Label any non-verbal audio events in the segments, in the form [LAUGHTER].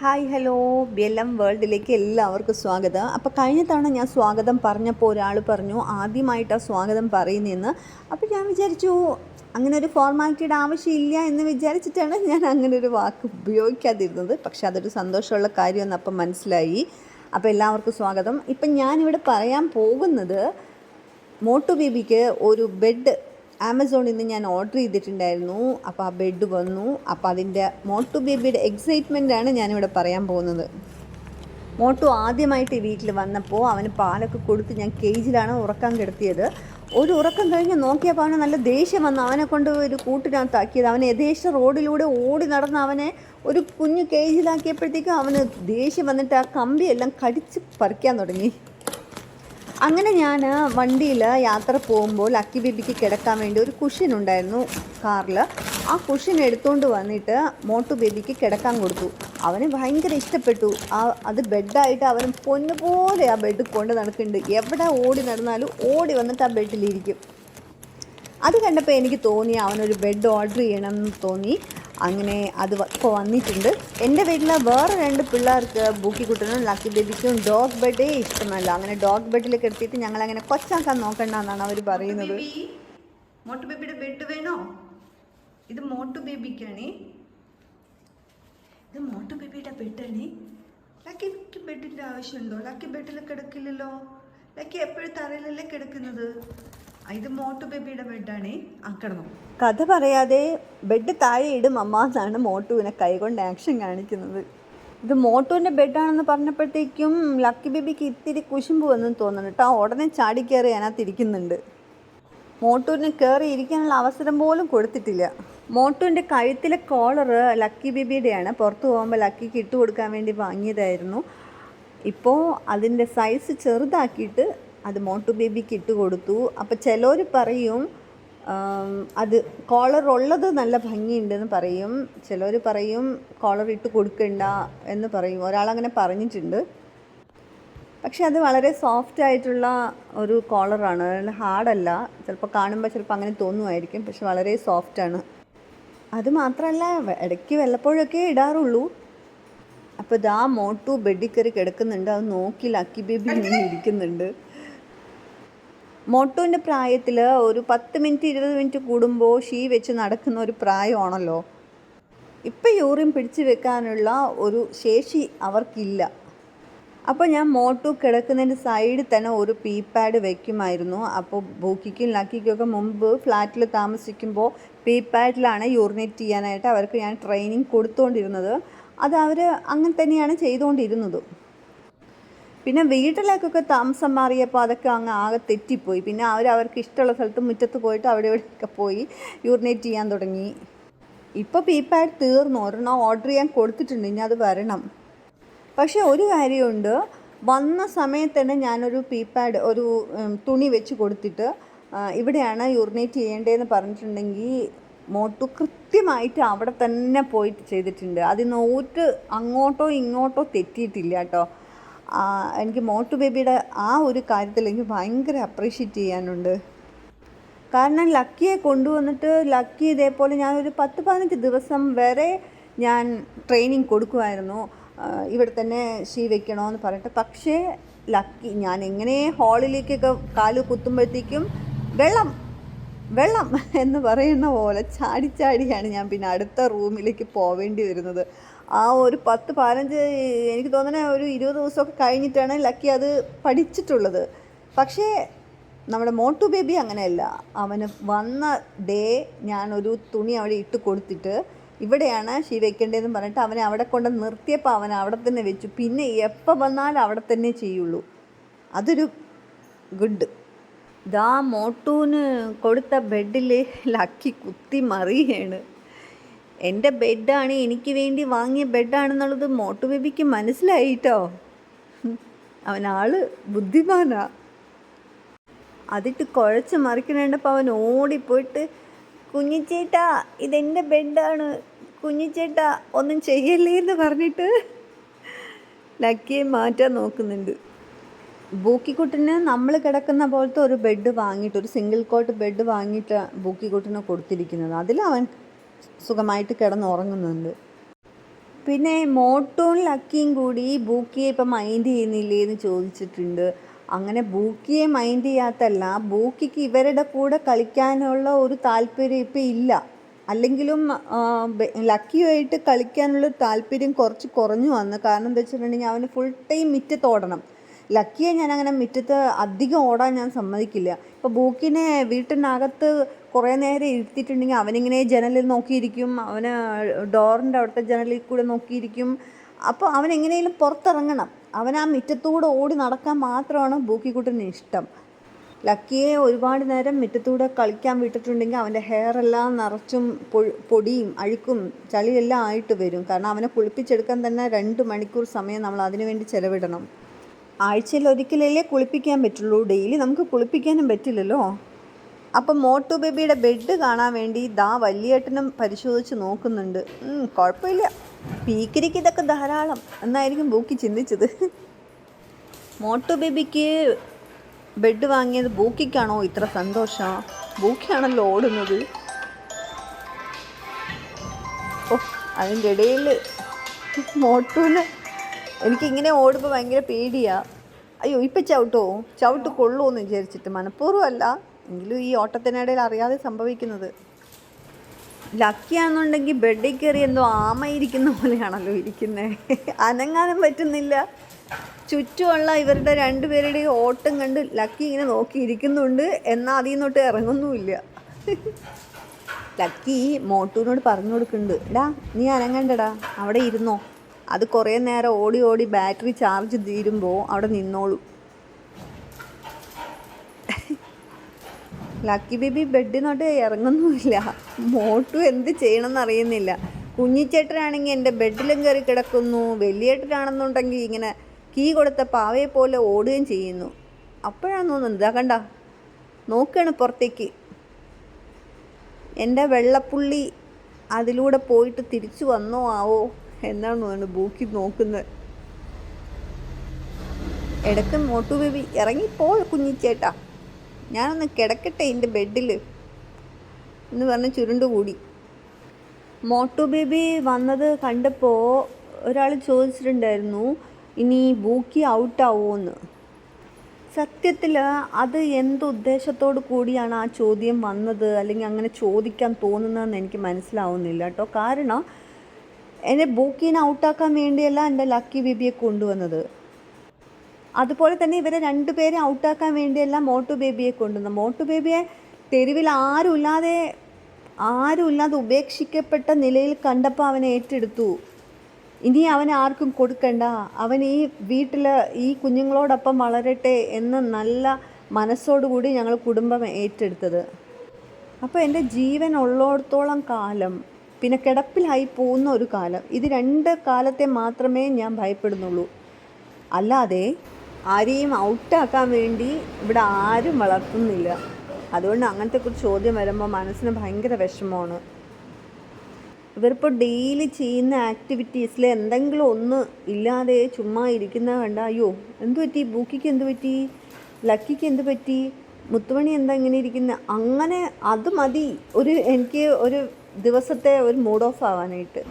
Hi hello. B L M വേൾഡിലേക്ക് എല്ലാവർക്കും സ്വാഗതം. അപ്പോൾ കഴിഞ്ഞ തവണ ഞാൻ സ്വാഗതം പറഞ്ഞപ്പോൾ ഒരാൾ പറഞ്ഞു ആദ്യമായിട്ടാണ് സ്വാഗതം പറയുന്നതെന്ന് അപ്പോൾ ഞാൻ വിചാരിച്ചു അങ്ങനെ ഒരു ഫോർമാലിറ്റിയുടെ ആവശ്യമില്ല എന്ന് വിചാരിച്ചിട്ടാണ് ഞാൻ അങ്ങനെ ഒരു വാക്ക് ഉപയോഗിക്കാതിരുന്നത്. പക്ഷെ അതൊരു സന്തോഷമുള്ള കാര്യമെന്ന് അപ്പം മനസ്സിലായി. അപ്പോൾ എല്ലാവർക്കും സ്വാഗതം. ഇപ്പം ഞാനിവിടെ പറയാൻ പോകുന്നത് മോട്ടു ബേബിക്ക് ഒരു ബെഡ് ആമസോണിൽ നിന്ന് ഞാൻ ഓർഡർ ചെയ്തിട്ടുണ്ടായിരുന്നു. അപ്പോൾ ആ ബെഡ് വന്നു. അപ്പോൾ അതിന്റെ മോട്ടു ബേബിയുടെ എക്സൈറ്റ്മെന്റ് ആണ് ഞാനിവിടെ പറയാൻ പോകുന്നത്. മോട്ടു ആദ്യമായിട്ട് വീട്ടിൽ വന്നപ്പോൾ അവന് പാലൊക്കെ കൊടുത്ത് ഞാൻ കേജിലാണ് ഉറക്കം കിടത്തിയത്. ഒരു ഉറക്കം കഴിഞ്ഞ് നോക്കിയപ്പോൾ അവന് നല്ല ദേഷ്യം വന്നു. അവനെ കൊണ്ട് ഒരു കൂട്ടിനകത്താക്കിയത്. അവൻ യഥേഷ്ട റോഡിലൂടെ ഓടി നടന്ന് അവനെ ഒരു കുഞ്ഞു കേജിലാക്കിയപ്പോഴത്തേക്കും അവന് ദേഷ്യം വന്നിട്ട് ആ കമ്പിയെല്ലാം കടിച്ച് പറിക്കാൻ തുടങ്ങി. അങ്ങനെ ഞാൻ വണ്ടിയിൽ യാത്ര പോകുമ്പോൾ അക്കി ബേബിക്ക് കിടക്കാൻ വേണ്ടി ഒരു കുഷൻ ഉണ്ടായിരുന്നു കാറിൽ ആ കുഷൻ എടുത്തുകൊണ്ട് വന്നിട്ട് മോട്ടു ബേബിക്ക് കിടക്കാൻ കൊടുത്തു. അവന് ഭയങ്കര ഇഷ്ടപ്പെട്ടു. ആ അത് ബെഡായിട്ട് അവൻ പൊന്നുപോലെ ആ ബെഡ് കൊണ്ട് നടക്കുന്നുണ്ട്. എവിടെ ഓടി നടന്നാലും ഓടി വന്നിട്ട് ആ ബെഡിലിരിക്കും. അത് കണ്ടപ്പോൾ എനിക്ക് തോന്നി അവനൊരു ബെഡ് ഓർഡർ ചെയ്യണം എന്ന് തോന്നി. അങ്ങനെ അത് ഇപ്പോൾ വന്നിട്ടുണ്ട്. എന്റെ വീട്ടിലെ വേറെ രണ്ട് പിള്ളേർക്ക് ബൂക്കിക്കുട്ടനും ലക്കി ബേബിക്കും ഡോഗ് ബെഡേ ഇഷ്ടമല്ല. അങ്ങനെ ഡോഗ് ബെഡിലേക്ക് എടുത്തിട്ട് ഞങ്ങൾ അങ്ങനെ കൊച്ചാക്കാൻ നോക്കണ്ട എന്നാണ് അവർ പറയുന്നത്. മോട്ടു ബേബിയുടെ ബെഡ് വേണോ? ഇത് മോട്ടു ബേബിക്കാണേ. ഇത് മോട്ടു ബേബിയുടെ ബെഡാണേ ലക്കിക്ക് ബെഡിന്റെ ആവശ്യമുണ്ടോ? ലക്കി ബെഡിൽ കിടക്കില്ലല്ലോ. ലക്കി എപ്പോഴും തറയിലല്ലേ കിടക്കുന്നത്. ഇത് മോട്ടു ബേബിയുടെ ബെഡാണേ. ആ കഥ പറയാതെ ബെഡ് താഴെ ഇടും അമ്മ എന്നാണ് മോട്ടുവിനെ കൈകൊണ്ട് ആക്ഷൻ കാണിക്കുന്നത്. ഇത് മോട്ടുവിന്റെ ബെഡാണെന്ന് പറഞ്ഞപ്പോഴത്തേക്കും ലക്കി ബേബിക്ക് ഇത്തിരി കുശുമ്പ് വന്നെന്ന് തോന്നുന്നു കേട്ടോ ഉടനെ ചാടി കയറി അതിനകത്ത് ഇരിക്കുന്നുണ്ട്. കയറി ഇരിക്കാനുള്ള അവസരം പോലും കൊടുത്തിട്ടില്ല. മോട്ടുവിന്റെ കഴുത്തിലെ കോളർ ലക്കി ബേബിയുടെയാണ്. പുറത്ത് പോകുമ്പോൾ ലക്കിക്ക് ഇട്ട് കൊടുക്കാൻ വേണ്ടി വാങ്ങിയതായിരുന്നു. ഇപ്പോൾ അതിന്റെ സൈസ് ചെറുതാക്കിയിട്ട് അത് മോട്ടു ബേബിക്ക് ഇട്ട് കൊടുത്തു. അപ്പോൾ ചിലർ പറയും അത് കോളർ ഉള്ളത് നല്ല ഭംഗിയുണ്ടെന്ന് പറയും. ചിലർ പറയും കോളർ ഇട്ട് കൊടുക്കണ്ട എന്ന് പറയും. ഒരാളങ്ങനെ പറഞ്ഞിട്ടുണ്ട്. പക്ഷെ അത് വളരെ സോഫ്റ്റ് ആയിട്ടുള്ള ഒരു കോളറാണ് ഹാർഡല്ല ചിലപ്പോൾ കാണുമ്പോൾ ചിലപ്പോൾ അങ്ങനെ തോന്നുമായിരിക്കും. പക്ഷെ വളരെ സോഫ്റ്റാണ് അത് മാത്രമല്ല ഇടയ്ക്ക് വല്ലപ്പോഴൊക്കെ ഇടാറുള്ളൂ. അപ്പോൾ ഇതാ മോട്ടു ബെഡിൽ കയറി കിടക്കുന്നുണ്ട്. അത് നോക്കി ലക്കി ബേബി ഇരിക്കുന്നുണ്ട്. മോട്ടുവിന്റെ പ്രായത്തിൽ ഒരു പത്ത് മിനിറ്റ് ഇരുപത് മിനിറ്റ് കൂടുമ്പോൾ ഷീ വെച്ച് നടക്കുന്ന ഒരു പ്രായമാണല്ലോ. ഇപ്പം യൂറിൻ പിടിച്ചു വെക്കാനുള്ള ഒരു ശേഷി അവർക്കില്ല. അപ്പോൾ ഞാൻ മോട്ടു കിടക്കുന്നതിന്റെ സൈഡിൽ തന്നെ ഒരു പീ പാഡ് വയ്ക്കുമായിരുന്നു അപ്പോൾ ബൂക്കിക്കും ലക്കിക്കും ഒക്കെ മുമ്പ് ഫ്ലാറ്റിൽ താമസിക്കുമ്പോൾ പീ പാഡിലാണ് യൂറിനേറ്റ് ചെയ്യാനായിട്ട് അവർക്ക് ഞാൻ ട്രെയിനിങ് കൊടുത്തുകൊണ്ടിരുന്നത്. അത് അവർ അങ്ങനെ തന്നെയാണ് ചെയ്തുകൊണ്ടിരുന്നത്. പിന്നെ വീട്ടിലേക്കൊക്കെ താമസം മാറിയപ്പോൾ അതൊക്കെ അങ്ങ് ആകെ തെറ്റിപ്പോയി. പിന്നെ അവർ അവർക്ക് ഇഷ്ടമുള്ള സ്ഥലത്ത് മുറ്റത്ത് പോയിട്ട് അവിടെ ഇവിടെയൊക്കെ പോയി യൂറിനേറ്റ് ചെയ്യാൻ തുടങ്ങി. ഇപ്പോൾ പീ പാഡ് തീർന്നു. ഒരെണ്ണം ഓർഡർ ചെയ്യാൻ കൊടുത്തിട്ടുണ്ട്. ഇനി അത് വരണം. പക്ഷേ ഒരു കാര്യമുണ്ട്. വന്ന സമയത്ത് തന്നെ ഞാനൊരു പീ പാഡ് ഒരു തുണി വെച്ച് കൊടുത്തിട്ട് ഇവിടെയാണ് യൂറിനേറ്റ് ചെയ്യേണ്ടതെന്ന് പറഞ്ഞിട്ടുണ്ടെങ്കിൽ മോട്ടു കൃത്യമായിട്ട് അവിടെ തന്നെ പോയിട്ട് ചെയ്തിട്ടുണ്ട്. അതിന് ഒരു അങ്ങോട്ടോ ഇങ്ങോട്ടോ തെറ്റിയിട്ടില്ല കേട്ടോ. എനിക്ക് മോട്ടു ബേബിയുടെ ആ ഒരു കാര്യത്തിൽ എനിക്ക് ഭയങ്കര അപ്രീഷിയേറ്റ് ചെയ്യാനുണ്ട്. കാരണം ലക്കിയെ കൊണ്ടുവന്നിട്ട് ലക്കി ഇതേപോലെ ഞാനൊരു പത്ത് പതിനഞ്ച് ദിവസം വരെ ഞാൻ ട്രെയിനിങ് കൊടുക്കുമായിരുന്നു ഇവിടെ തന്നെ ഷീ വെക്കണമെന്ന് പറഞ്ഞിട്ട്. പക്ഷേ ലക്കി ഞാൻ എങ്ങനെ ഹാളിലേക്കൊക്കെ കാൽ കുത്തുമ്പോഴത്തേക്കും വെള്ളം വെള്ളം എന്ന് പറയുന്ന പോലെ ചാടി ചാടിയാണ് ഞാൻ പിന്നെ അടുത്ത റൂമിലേക്ക് പോവേണ്ടി വരുന്നത്. ആ ഒരു പത്ത് പതിനഞ്ച് എനിക്ക് തോന്നുന്നത് ഒരു ഇരുപത് ദിവസമൊക്കെ കഴിഞ്ഞിട്ടാണ് ലക്കി അത് പഠിച്ചിട്ടുള്ളത്. പക്ഷേ നമ്മുടെ മോട്ടു ബേബി അങ്ങനെയല്ല. അവന് വന്ന ഡേ ഞാനൊരു തുണി അവിടെ ഇട്ട് കൊടുത്തിട്ട് ഇവിടെയാണ് ഷീ വെക്കേണ്ടതെന്ന് പറഞ്ഞിട്ട് അവനെ അവിടെ കൊണ്ട് നിർത്തിയപ്പോൾ അവൻ അവിടെ തന്നെ വെച്ചു. പിന്നെ എപ്പോൾ വന്നാലും അവിടെ തന്നെ ചെയ്യുള്ളൂ. അതൊരു ഗുഡ്. ഇതാ മോട്ടൂന് കൊടുത്ത ബെഡിൽ ലക്കി കുത്തി മറിയാണ്. എന്റെ ബെഡാണ് എനിക്ക് വേണ്ടി വാങ്ങിയ ബെഡാണെന്നുള്ളത് മോട്ടു ബേബിക്ക് മനസ്സിലായിട്ടോ ആൾ ബുദ്ധിമാനാ. അതിട്ട് കുഴച്ച് മറിക്കണേണ്ടപ്പോൾ അവൻ ഓടിപ്പോയിട്ട് കുഞ്ഞിച്ചേട്ടാ ഇതെന്റെ ബെഡാണ്. കുഞ്ഞിച്ചേട്ടാ ഒന്നും ചെയ്യല്ലേ എന്ന് പറഞ്ഞിട്ട് ലക്കിയെ മാറ്റാൻ നോക്കുന്നുണ്ട്. ബൂക്കിക്കുട്ടിന് നമ്മൾ കിടക്കുന്ന പോലത്തെ ഒരു ബെഡ് വാങ്ങിയിട്ട് ഒരു സിംഗിൾ കോട്ട് ബെഡ് വാങ്ങിയിട്ട് ബൂക്കിക്കുട്ടിന് കൊടുത്തിരിക്കുന്നത്. അതിൽ അവൻ സുഖമായിട്ട് കിടന്നുറങ്ങുന്നുണ്ട്. പിന്നെ മോട്ടോൺ ലക്കിയും കൂടി ബൂക്കിയെ ഇപ്പം മൈൻഡ് ചെയ്യുന്നില്ലേ എന്ന് ചോദിച്ചിട്ടുണ്ട്. അങ്ങനെ ബൂക്കിയെ മൈൻഡ് ചെയ്യാത്തല്ല ബൂക്കിക്ക് ഇവരുടെ കൂടെ കളിക്കാനുള്ള ഒരു താല്പര്യം ഇപ്പം ഇല്ല. അല്ലെങ്കിലും ലക്കിയുമായിട്ട് കളിക്കാനുള്ള താല്പര്യം കുറച്ച് കുറഞ്ഞു വന്നു. കാരണം എന്താ വെച്ചിട്ടുണ്ടെങ്കിൽ അവന് ഫുൾ ടൈം മുറ്റത്തോടണം. ലക്കിയെ ഞാൻ അങ്ങനെ മുറ്റത്ത് അധികം ഓടാൻ ഞാൻ സമ്മതിക്കില്ല. ഇപ്പോൾ ബൂക്കിനെ വീട്ടിനകത്ത് കുറേ നേരം ഇരുത്തിയിട്ടുണ്ടെങ്കിൽ അവനിങ്ങനെ ജനലിൽ നോക്കിയിരിക്കും അവന് ഡോറിന്റെ അവിടുത്തെ ജനലിൽ കൂടെ നോക്കിയിരിക്കും. അപ്പോൾ അവൻ എങ്ങനെയും പുറത്തിറങ്ങണം. അവൻ ആ മുറ്റത്തൂടെ ഓടി നടക്കാൻ മാത്രമാണ് ബൂക്കിക്കുട്ടന് ഇഷ്ടം. ലക്കിയെ ഒരുപാട് നേരം മുറ്റത്തൂടെ കളിക്കാൻ വിട്ടിട്ടുണ്ടെങ്കിൽ അവന്റെ ഹെയർ എല്ലാം നിറച്ചും പൊടിയും അഴുക്കും ചളിയെല്ലാം ആയിട്ട് വരും. കാരണം അവനെ കുളിപ്പിച്ചെടുക്കാൻ തന്നെ രണ്ട് മണിക്കൂർ സമയം നമ്മൾ അതിനു വേണ്ടി ചിലവിടണം. ആഴ്ചയിൽ ഒരിക്കലല്ലേ കുളിപ്പിക്കാൻ പറ്റുള്ളൂ? ഡെയിലി നമുക്ക് കുളിപ്പിക്കാനും പറ്റില്ലല്ലോ. അപ്പം മോട്ടു ബേബിയുടെ ബെഡ് കാണാൻ വേണ്ടി ദാ വലിയേട്ടനും പരിശോധിച്ച് നോക്കുന്നുണ്ട്. കുഴപ്പമില്ല. പീക്കിരിക്ക് ഇതൊക്കെ ധാരാളം. എന്നായിരിക്കും ബൂക്കി ചിന്തിച്ചത്. മോട്ടു ബേബിക്ക് ബെഡ് വാങ്ങിയത് ബൂക്കിക്കാണോ? ഇത്ര സന്തോഷം. ബൂക്കിയാണല്ലോ ഓടുന്നത്. ഓ അതിന്റെ ഇടയിൽ മോട്ടുവിന് എനിക്കിങ്ങനെ ഓടുമ്പോൾ ഭയങ്കര പേടിയാ. അയ്യോ ഇപ്പം ചവിട്ടോ? ചവിട്ട് കൊള്ളുമെന്ന് വിചാരിച്ചിട്ട് മനഃപൂർവമല്ല. എങ്കിലും ഈ ഓട്ടത്തിനിടയിൽ അറിയാതെ സംഭവിക്കുന്നത്. ലക്കിയാണെന്നുണ്ടെങ്കിൽ ബെഡിൽ കയറി എന്തോ ആമയിരിക്കുന്ന പോലെയാണല്ലോ ഇരിക്കുന്നത് അനങ്ങാനും പറ്റുന്നില്ല. ചുറ്റുമുള്ള ഇവരുടെ രണ്ടുപേരുടെയും ഓട്ടം കണ്ട് ലക്കി ഇങ്ങനെ നോക്കി ഇരിക്കുന്നുണ്ട്. എന്നാൽ അതിൽ നിന്നോട്ട് ഇറങ്ങുന്നുമില്ല ലക്കി മോട്ടൂനോട് പറഞ്ഞു കൊടുക്കുന്നുണ്ട്. ഡാ നീ അനങ്ങണ്ടടാ. അവിടെ ഇരുന്നോ. അത് കുറേ നേരം ഓടി ഓടി ബാറ്ററി ചാർജ് തീരുമ്പോൾ അവിടെ നിന്നോളൂ. ലക്കി ബേബി ബെഡിനോട്ട് ഇറങ്ങുന്നുമില്ല. മോട്ടു എന്ത് ചെയ്യണമെന്ന് അറിയുന്നില്ല കുഞ്ഞിച്ചേട്ടനാണെങ്കിൽ എന്റെ ബെഡിലും കയറി കിടക്കുന്നു. വലിയേട്ടനാണെന്നുണ്ടെങ്കിൽ ഇങ്ങനെ കീ കൊടുത്ത പാവയെ പോലെ ഓടുകയും ചെയ്യുന്നു. അപ്പോഴാണ് തോന്നുന്നത് ഇതാ കണ്ട? നോക്കുകയാണ് പുറത്തേക്ക്. എന്റെ വെള്ളപ്പുള്ളി അതിലൂടെ പോയിട്ട് തിരിച്ചു വന്നോ ആവോ? എന്നാണ് ബൂക്കി നോക്കുന്നത്. ഇടയ്ക്ക് മോട്ടു ബേബി ഇറങ്ങിപ്പോ കുഞ്ഞിച്ചേട്ടാ ഞാനൊന്ന് കിടക്കട്ടെ എന്റെ ബെഡിൽ എന്ന് പറഞ്ഞ് ചുരുണ്ടുകൂടി മോട്ടു ബേബി വന്നത് കണ്ടപ്പോൾ ഒരാൾ ചോദിച്ചിട്ടുണ്ടായിരുന്നു ഇനി ബൂക്കി ഔട്ടാവുമോയെന്ന് സത്യത്തിൽ അത് എന്ത് ഉദ്ദേശത്തോടു കൂടിയാണ് ആ ചോദ്യം വന്നത്? അല്ലെങ്കിൽ അങ്ങനെ ചോദിക്കാൻ തോന്നുന്നതെന്ന് എനിക്ക് മനസ്സിലാവുന്നില്ല കേട്ടോ. കാരണം എന്നെ ബൂക്കിനെ ഔട്ടാക്കാൻ വേണ്ടിയല്ല എന്റെ ലക്കി ബേബിയെ കൊണ്ടുവന്നത്. അതുപോലെ തന്നെ ഇവരെ രണ്ടുപേരെ ഔട്ടാക്കാൻ വേണ്ടിയല്ല മോട്ടു ബേബിയെ കൊണ്ടുവന്നത്. മോട്ടു ബേബിയെ തെരുവിൽ ആരുമില്ലാതെ ആരുമില്ലാതെ ഉപേക്ഷിക്കപ്പെട്ട നിലയിൽ കണ്ടപ്പോൾ അവനെ ഏറ്റെടുത്തു. ഇനി അവനെ ആർക്കും കൊടുക്കണ്ട. അവൻ ഈ വീട്ടിൽ ഈ കുഞ്ഞുങ്ങളോടൊപ്പം വളരട്ടെ എന്ന് നല്ല മനസ്സോടുകൂടി ഞങ്ങൾ കുടുംബം ഏറ്റെടുത്തത്. അപ്പോൾ എന്റെ ജീവൻ ഉള്ളിടത്തോളം കാലം പിന്നെ കിടപ്പിലായി പോകുന്ന ഒരു കാലം. ഇത് രണ്ട് കാലത്തെ മാത്രമേ ഞാൻ ഭയപ്പെടുന്നുള്ളൂ. അല്ലാതെ ആരെയും ഔട്ടാക്കാൻ വേണ്ടി ഇവിടെ ആരും വളർത്തുന്നില്ല. അതുകൊണ്ട് അങ്ങനത്തെ കുറിച്ച് ചോദ്യം വരുമ്പോൾ മനസ്സിന് ഭയങ്കര വിഷമമാണ്. ഇവരിപ്പോൾ ഡെയിലി ചെയ്യുന്ന ആക്ടിവിറ്റീസിൽ എന്തെങ്കിലും ഒന്ന് ഇല്ലാതെ ചുമ്മാ ഇരിക്കുന്ന കണ്ട അയ്യോ എന്ത് പറ്റി? ബൂക്കിക്ക് എന്ത് പറ്റി? ലക്കിക്ക് എന്ത് പറ്റി? മുത്തുമണി എന്താ ഇങ്ങനെ ഇരിക്കുന്ന? അങ്ങനെ അത് മതി. ഒരു എനിക്ക് ഒരു ദിവസത്തെ ഒരു മൂഡ് ഓഫ് ആവാനായിട്ട്.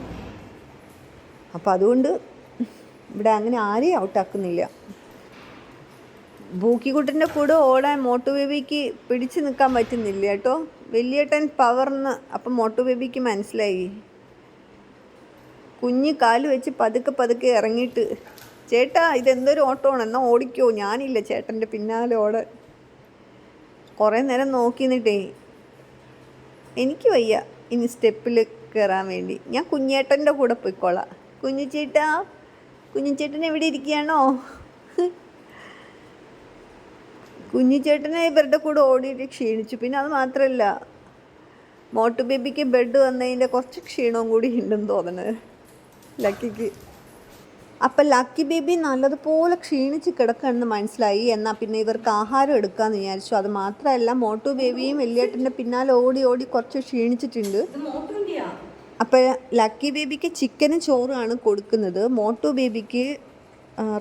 അപ്പോൾ അതുകൊണ്ട് ഇവിടെ അങ്ങനെ ആരെയും ഔട്ടാക്കുന്നില്ല ബൂക്കിക്കുട്ടന്റെ കൂടെ ഓടാൻ മോട്ടു ബേബിക്ക് പിടിച്ചു നിൽക്കാൻ പറ്റുന്നില്ല കേട്ടോ. വലിയേട്ടൻ പവർന്ന് അപ്പം മോട്ടു ബേബിക്ക് മനസ്സിലായി. കുഞ്ഞ് കാൽ വെച്ച് പതുക്കെ പതുക്കെ ഇറങ്ങിയിട്ട് ചേട്ടാ ഇതെന്തൊരു ഓട്ടമാണ് എന്നാൽ ഓടിക്കോ. ഞാനില്ല ചേട്ടന്റെ പിന്നാലെ ഓട കുറേ നേരം നോക്കി നിന്നിട്ടേ എനിക്ക് വയ്യ. ഇനി സ്റ്റെപ്പിൽ കയറാൻ വേണ്ടി. ഞാൻ കുഞ്ഞേട്ടന്റെ കൂടെ പോയിക്കോളാം. കുഞ്ഞുചേട്ടാ കുഞ്ഞുചേട്ടൻ എവിടെ ഇരിക്കുകയാണോ? കുഞ്ഞുചേട്ടനെ ഇവരുടെ കൂടെ ഓടിയിട്ട് ക്ഷീണിച്ചു. പിന്നെ അത് മാത്രമല്ല മോട്ടു ബേബിക്ക് ബെഡ് വന്നതിന്റെ കുറച്ച് ക്ഷീണവും കൂടി ഉണ്ടെന്ന് തോന്നണത് ലക്കിക്ക് അപ്പം ലക്കി ബേബി നല്ലതുപോലെ ക്ഷീണിച്ച് കിടക്കുകയാണെന്ന് മനസ്സിലായി. എന്നാൽ പിന്നെ ഇവർക്ക് ആഹാരം എടുക്കാമെന്ന് വിചാരിച്ചു. അത് മാത്രമല്ല മോട്ടു ബേബിയും വലിയേട്ടന്റെ പിന്നാലെ ഓടി ഓടി കുറച്ച് ക്ഷീണിച്ചിട്ടുണ്ട്. അപ്പോൾ ലക്കി ബേബിക്ക് ചിക്കനും ചോറുമാണ് കൊടുക്കുന്നത്. മോട്ടു ബേബിക്ക്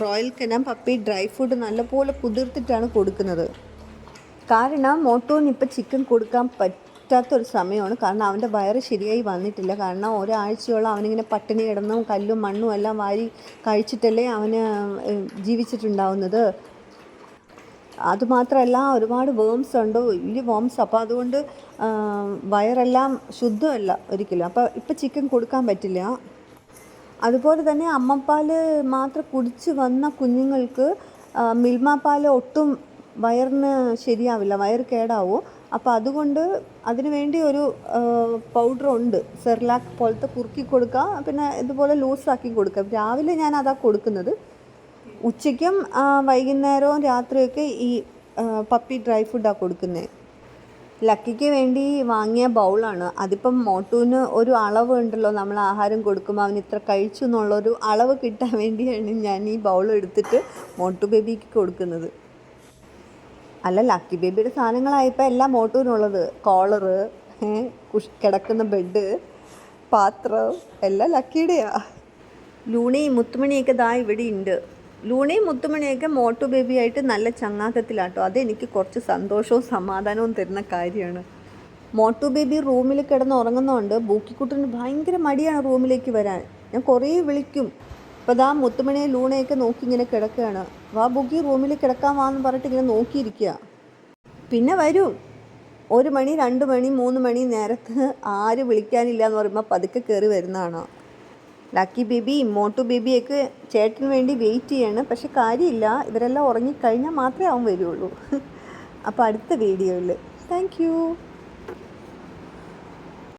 Royal Canin puppy dry food നല്ലപോലെ കുതിർത്തിട്ടാണ് കൊടുക്കുന്നത്. കാരണം മോട്ടോന് ഇപ്പം ചിക്കൻ കൊടുക്കാൻ പറ്റ പറ്റാത്തൊരു സമയമാണ്. കാരണം അവന്റെ വയറ് ശരിയായി വന്നിട്ടില്ല. കാരണം ഒരാഴ്ചയോളം അവനിങ്ങനെ പട്ടിണി കിടന്നും കല്ലും മണ്ണും എല്ലാം വാരി കഴിച്ചിട്ടല്ലേ അവന് ജീവിച്ചിട്ടുണ്ടാവുന്നത്. അതുമാത്രമല്ല ഒരുപാട് വേംസ് ഉണ്ട്? വലിയ വേംസ് അപ്പോൾ അതുകൊണ്ട് വയറെല്ലാം ശുദ്ധമല്ല ഒരിക്കലും. അപ്പോൾ ഇപ്പം ചിക്കൻ കൊടുക്കാൻ പറ്റില്ല. അതുപോലെ തന്നെ അമ്മപ്പാൽ മാത്രം കുടിച്ച് വന്ന കുഞ്ഞുങ്ങൾക്ക് മിൽമ പാൽ ഒട്ടും വയറിന് ശരിയാവില്ല. വയറ് കേടാവും? അപ്പോൾ അതുകൊണ്ട് അതിനു വേണ്ടി ഒരു ഉണ്ട്. സെർലാക്ക് പോലത്തെ കുറുക്കി കൊടുക്കുക പിന്നെ ഇതുപോലെ ലൂസാക്കി കൊടുക്കുക രാവിലെ ഞാൻ അതാ കൊടുക്കുന്നത്. ഉച്ചയ്ക്കും വൈകുന്നേരവും രാത്രിയൊക്കെ ഈ പപ്പി ഡ്രൈ ഫുഡാണ് കൊടുക്കുന്നത് ലക്കിക്ക് വേണ്ടി വാങ്ങിയ ബൗളാണ് അതിപ്പം മോട്ടുവിന് ഒരു അളവ് ഉണ്ടല്ലോ. നമ്മൾ ആഹാരം കൊടുക്കുമ്പോൾ അവൻ ഇത്ര കഴിച്ചു എന്നുള്ളൊരു അളവ് കിട്ടാൻ വേണ്ടിയാണ് ഞാൻ ഈ ബൗൾ എടുത്തിട്ട് മോട്ടു ബേബിക്ക് കൊടുക്കുന്നത്. അല്ല ലക്കി ബേബിയുടെ സാധനങ്ങളായപ്പോൾ എല്ലാം മോട്ടുവിനുള്ളത് കോളറ് കിടക്കുന്ന ബെഡ് പാത്രം എല്ലാം ലക്കിയുടെയാ ലൂണയും മുത്തുമണിയൊക്കെ ദാ ഇവിടെ ഉണ്ട് ലൂണയും മുത്തുമണിയൊക്കെ മോട്ടു ബേബിയായിട്ട് നല്ല ചങ്ങാത്തത്തിലാട്ടോ. അതെനിക്ക് കുറച്ച് സന്തോഷവും സമാധാനവും തരുന്ന കാര്യമാണ്. മോട്ടു ബേബി റൂമിൽ കിടന്ന് ഉറങ്ങുന്നതുകൊണ്ട് ബൂക്കിക്കുട്ടന് ഭയങ്കര മടിയാണ് റൂമിലേക്ക് വരാൻ. ഞാൻ കുറേ വിളിക്കും. അപ്പോൾ ദാ മുത്തുമണിയെ ലൂണയൊക്കെ നോക്കി ഇങ്ങനെ കിടക്കുകയാണ് വാ ബുക്കി റൂമിൽ കിടക്കാൻ വാന്ന് പറഞ്ഞിട്ട് ഇങ്ങനെ നോക്കിയിരിക്കുക പിന്നെ വരും. ഒരു മണി രണ്ട് മണി മൂന്ന് മണി നേരത്ത് ആര് വിളിക്കാനില്ല എന്ന് പറയുമ്പോൾ പതുക്കെ കയറി വരുന്നതാണ്? ലക്കി ബേബി ഇമ്മോട്ടു ബേബിയൊക്കെ ചേട്ടന് വേണ്ടി വെയിറ്റ് ചെയ്യാണ്. പക്ഷെ കാര്യമില്ല. ഇവരെല്ലാം ഉറങ്ങിക്കഴിഞ്ഞാൽ മാത്രമേ അവൻ വരുള്ളൂ. [LAUGHS] അപ്പോൾ അടുത്ത വീഡിയോയിൽ താങ്ക്